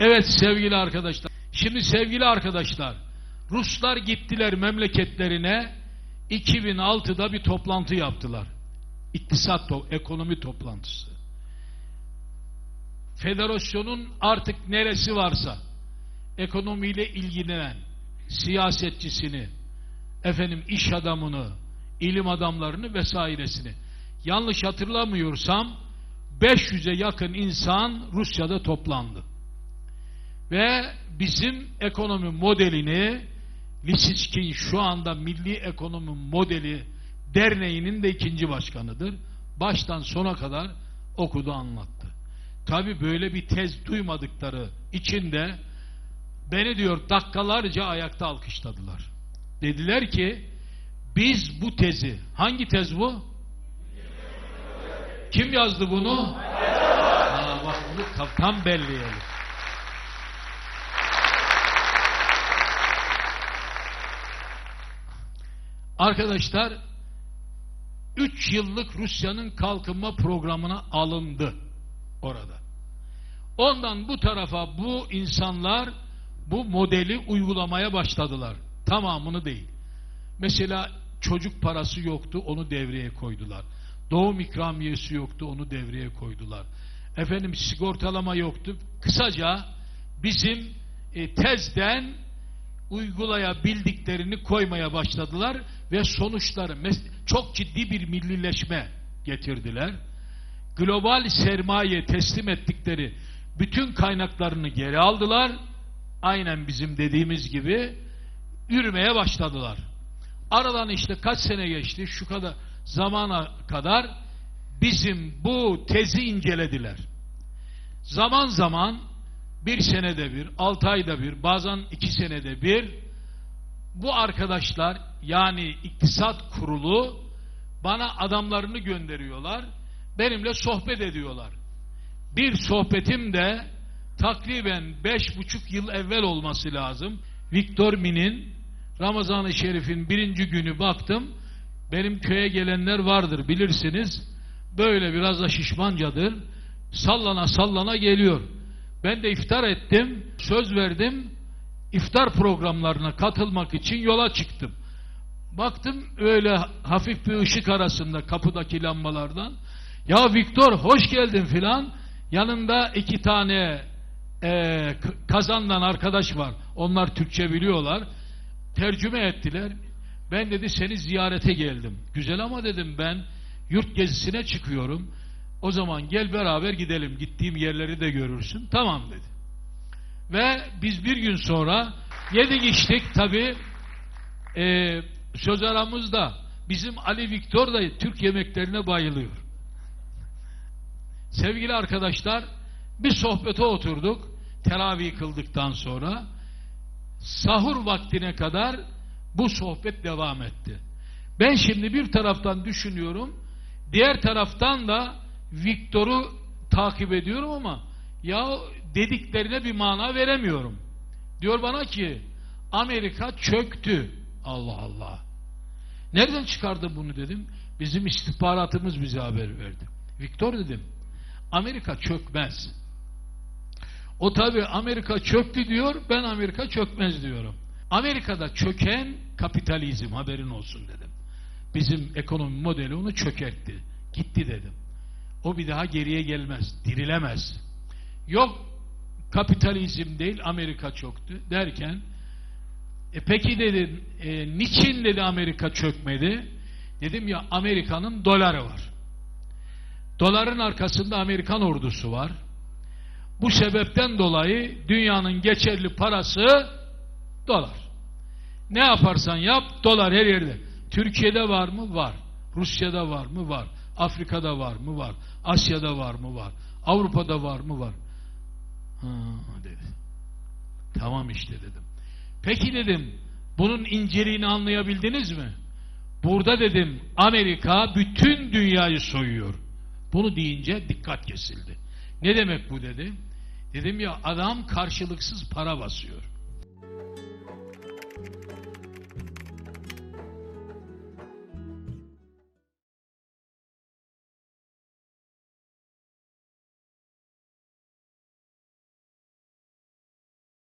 Evet sevgili arkadaşlar. Şimdi sevgili arkadaşlar, Ruslar gittiler memleketlerine 2006'da bir toplantı yaptılar. İktisat, to- ekonomi toplantısı. Federasyonun artık neresi varsa ekonomiyle ilgilenen siyasetçisini, efendim iş adamını, ilim adamlarını vesairesini yanlış hatırlamıyorsam 500'e yakın insan Rusya'da toplandı. Ve bizim ekonomi modelini Lisitskin şu anda Milli Ekonomi Modeli Derneği'nin de ikinci başkanıdır. Baştan sona kadar okudu anlattı. Tabi böyle bir tez duymadıkları için de beni diyor dakikalarca ayakta alkışladılar. Dediler ki biz bu tezi, hangi tez bu? Kim yazdı bunu? Ha, bak bunu tam belleyelim. Arkadaşlar 3 yıllık Rusya'nın kalkınma programına alındı orada. Ondan bu tarafa bu insanlar bu modeli uygulamaya başladılar. Tamamını değil. Mesela çocuk parası yoktu onu devreye koydular. Doğum ikramiyesi yoktu onu devreye koydular. Efendim sigortalama yoktu. Kısaca bizim e, tezden uygulayabildiklerini koymaya başladılar ve sonuçları çok ciddi bir millileşme getirdiler. Global sermaye teslim ettikleri bütün kaynaklarını geri aldılar. Aynen bizim dediğimiz gibi yürümeye başladılar. Aradan işte kaç sene geçti şu kadar zamana kadar bizim bu tezi incelediler. Zaman zaman bir senede bir, altı ayda bir, bazen iki senede bir bu arkadaşlar yani iktisat kurulu bana adamlarını gönderiyorlar. Benimle sohbet ediyorlar. Bir sohbetim de takriben beş buçuk yıl evvel olması lazım. Viktor Min'in Ramazan-ı Şerif'in birinci günü baktım. Benim köye gelenler vardır bilirsiniz. Böyle biraz da şişmancadır. Sallana sallana geliyor. Ben de iftar ettim. Söz verdim. İftar programlarına katılmak için yola çıktım. Baktım öyle hafif bir ışık arasında kapıdaki lambalardan. Ya Viktor hoş geldin filan. Yanında iki tane e, kazandan arkadaş var. Onlar Türkçe biliyorlar. Tercüme ettiler. Ben dedi seni ziyarete geldim. Güzel ama dedim ben yurt gezisine çıkıyorum. O zaman gel beraber gidelim. Gittiğim yerleri de görürsün. Tamam dedi. Ve biz bir gün sonra yedik içtik tabi e, söz aramızda bizim Ali Viktor da Türk yemeklerine bayılıyor. Sevgili arkadaşlar bir sohbete oturduk teravih kıldıktan sonra sahur vaktine kadar bu sohbet devam etti. Ben şimdi bir taraftan düşünüyorum diğer taraftan da Viktor'u takip ediyorum ama ya dediklerine bir mana veremiyorum. Diyor bana ki Amerika çöktü. Allah Allah. Nereden çıkardı bunu dedim. Bizim istihbaratımız bize haber verdi. Viktor dedim. Amerika çökmez. O tabi Amerika çöktü diyor, ben Amerika çökmez diyorum. Amerika'da çöken kapitalizm haberin olsun dedim. Bizim ekonomi modeli onu çökertti. Gitti dedim. O bir daha geriye gelmez, dirilemez. Yok kapitalizm değil Amerika çöktü derken e peki dedim e, niçin dedi Amerika çökmedi? Dedim ya Amerika'nın doları var. Doların arkasında Amerikan ordusu var. Bu sebepten dolayı dünyanın geçerli parası dolar. Ne yaparsan yap dolar her yerde. Türkiye'de var mı? Var. Rusya'da var mı? Var. Afrika'da var mı? Var. Asya'da var mı? Var. Avrupa'da var mı? Var. Ha, dedi. Tamam işte dedim. Peki dedim bunun inceliğini anlayabildiniz mi? Burada dedim Amerika bütün dünyayı soyuyor. Bunu deyince dikkat kesildi. Ne demek bu dedi? Dedim ya adam karşılıksız para basıyor.